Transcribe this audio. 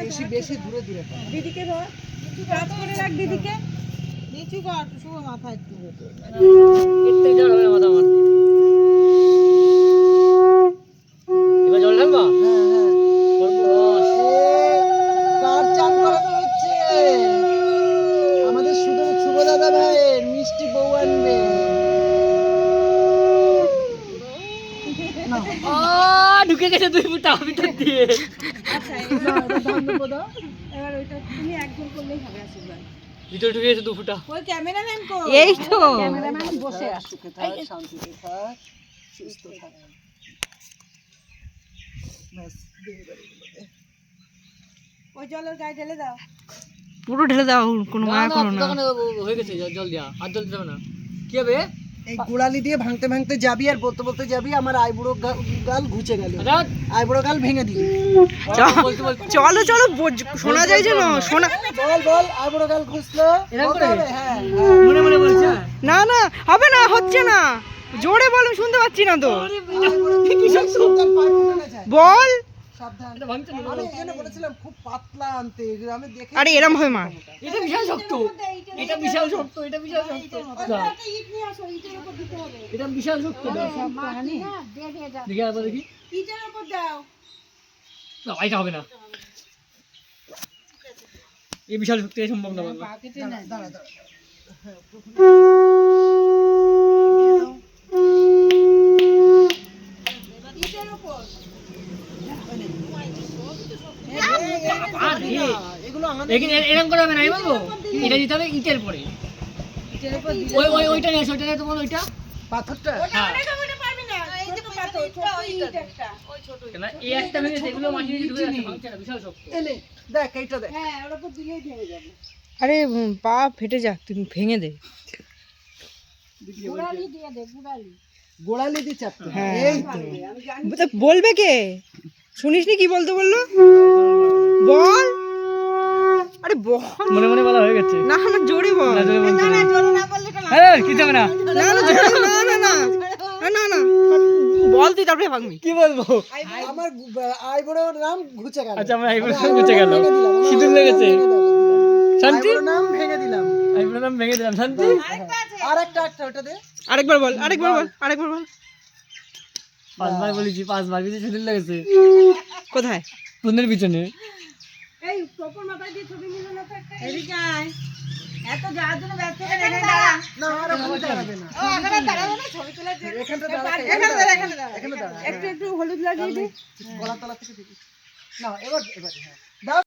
বেশি বেশি দূরে দূরে। দিদিকে ধর। কাজ করে রাখ দিদিকে। নিচু কর শুভ মাথা একটু। ঢুকে গেছে দুই ফুটা ভিতর দিয়ে। আচ্ছা। এবার ওইটা তুমি করলেই হবে আশীর্বাদ। ভিতরে ঢুকে গেছে দু ফুটা। ওই ক্যামেরাম্যান কো। এই তো। ক্যামেরাম্যান বসে থাক শান্তিতে থাক। সুস্থ থাক। দিয়ে। ওই জলের গায়ে ঢেলে দাও। পুরো ঢেলে দাও কোনো মায়া করো না। হয়ে গেছে জল- দেওয়া আর জল দিতে হবে না। কি হবে? এই গোড়ালি দিয়ে ভাঙতে ভাঙতে যাবি আর বলতে বলতে যাবি আমার আইবুড়ো গাল ঘুচে গেল। আইবুড়ো গাল ভেঙে বলতে চলো চলো শোনা যায় যেন শোনা বল বল আইবুড়ো গাল ঘুষলো হ্যাঁ হ্যাঁ। মনে মনে বলছে? না না হবে না হচ্ছে না। জোরে বল শুনতে পাচ্ছি না তো। বল। সাবধান। এটা ভাঙছে না? আমি এই জন্য বলেছিলাম খুব পাতলা আনতে আমি দেখে আরে এরম ভাবে মার এটা বিশাল শক্ত। এটা বিশাল শক্ত এটা বিশাল শক্ত। দিতে হবে। এটা বিশাল শক্ত। মাটি না দে দে দাও দেখি আবার দেখি। ইটের উপর দাও। না এটা হবে না। এই বিশাল শক্তি সম্ভব না দাঁড়া দাঁড়া এরকম করে হবে না আমি বলব? এটা দিতে হবে ইটের পরে। ইটের উপর দিলে ওই ওই ওইটা নিয়ে তোমার ওইটা? পাথরটা? না না, আরে পা ফেটে যাক তুমি ভেঙে দে। গুড়ালি দিয়ে দে গুড়ালি। গোড়ালি দিয়ে হ্যাঁ। বলবে কে? শুনিসনি কি বলতে বলল? বল। আরে বল। মনে মনে বলা হয়ে গেছে। না না জোরে বল। না, জোরে। জোরে না বললে কিছু হবে না? না না জোরে না না না। না না না। বল তুই তারপরে ভাঙবি। কি বলব? আমার আইবুড়োর নাম ঘুচে গেল। আচ্ছা আমার আমি গুছে গেল। ভেঙে দিলাম, আমার সিঁদুর নাম লেগেছে ভেঙে দিলাম, দিলাম। শান্তি? আইবুড়োর নাম ভেঙে দিলাম। আইবুড়ো নাম ভেঙে দিলাম। শান্তি? আর একটা একটা ওটা দে। আরেকবার বল আরেকবার বল আরেকবার বল। পাঁচবার বলেছি পাঁচবার কিছু সিঁদুর লেগেছে। কোথায়? বন্ধুর পিছনে। টোপর মাথায় দিয়ে ছবি নিল না তো একটা এদিকে আয়। এত যাওয়ার জন্য ব্যস্ত এখানে দাঁড়া। না আর ওখানে দাঁড়াবে না। ও এখানে দাঁড়াবো না ছবি তোলার জন্য। এখানটা দাঁড়া এখানে দাঁড়া এখানে দাঁড়া। এখানে দাঁড়া একটু একটু হলুদ লাগিয়ে দে। গলা তলা থেকে দেখি। না এবার এবার হ্যাঁ। দাও।